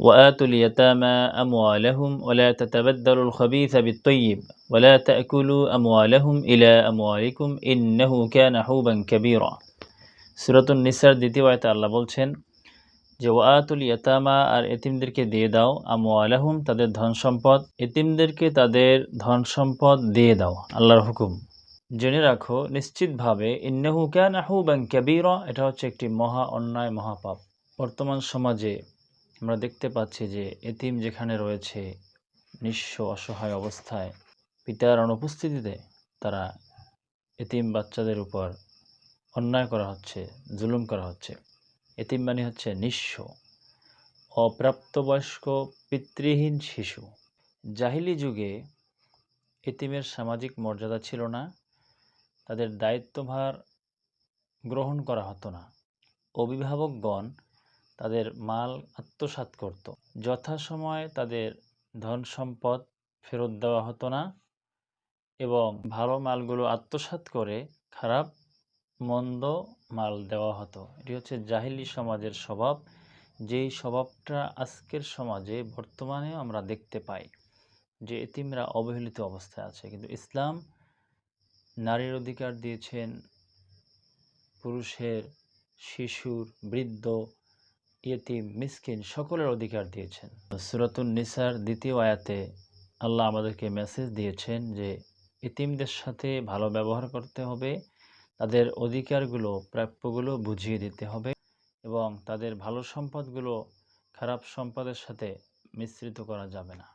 وآتوا اليتامى أموالهم ولا تتبدلوا الخبيث بالطيب ولا تأكلوا أموالهم إلى أموالكم إنه كان حوبا كبيرا সুরাতুন নিসার দ্বিতীয় আয়তে আল্লাহ বলছেন যে ওয়াতুল ইয়াতামা আর এতিমদেরকে দিয়ে দাও আমু আলাহুম তাদের ধন সম্পদ এতিমদেরকে তাদের ধন সম্পদ দিয়ে দাও আল্লাহর হুকুম জেনে রাখো নিশ্চিতভাবে ইন্নাহু ক্যান আহুবান ক্যাবিরা এটা হচ্ছে একটি মহা অন্যায় মহাপাপ বর্তমান সমাজে আমরা দেখতে পাচ্ছি যে এতিম যেখানে রয়েছে, নিঃস্ব অসহায় অবস্থায়, পিতার অনুপস্থিতিতে তারা এতিম বাচ্চাদের উপর অন্যায় করা হচ্ছে, জুলুম করা হচ্ছে। এতিম মানে হচ্ছে নিঃস্ব, অপ্রাপ্তবয়স্ক পিতৃহীন শিশু। জাহিলি যুগে এতিমের সামাজিক মর্যাদা ছিল না, তাদের দায়িত্বভার গ্রহণ করা হতো না। অভিভাবকগণ তাদের মাল আত্মসাৎ করত। যথাসময়ে তাদের ধন সম্পদ ফেরত দেওয়া হতো না এবং ভালো মালগুলো আত্মসাৎ করে খারাপ, মন্দ মাল দেওয়া হতো। এটি হচ্ছে জাহিলি সমাজের স্বভাব। যেই স্বভাবটা আজকের সমাজে বর্তমানে আমরা দেখতে পাই যে এতিমরা অবহেলিত অবস্থায় আছে। কিন্তু ইসলাম নারীর অধিকার দিয়েছেন পুরুষের, শিশুর, বৃদ্ধ ইয়েতিম মিসকিন সকলের অধিকার দিয়েছেন। সুরাতুন নিসার দ্বিতীয় আয়াতে আল্লাহ আমাদেরকে মেসেজ দিয়েছেন যে ইতিমদের সাথে ভালো ব্যবহার করতে হবে। তাদের অধিকারগুলো, প্রাপ্যগুলো বুঝিয়ে দিতে হবে এবং তাদের ভালো সম্পদগুলো খারাপ সম্পদের সাথে মিশ্রিত করা যাবে না।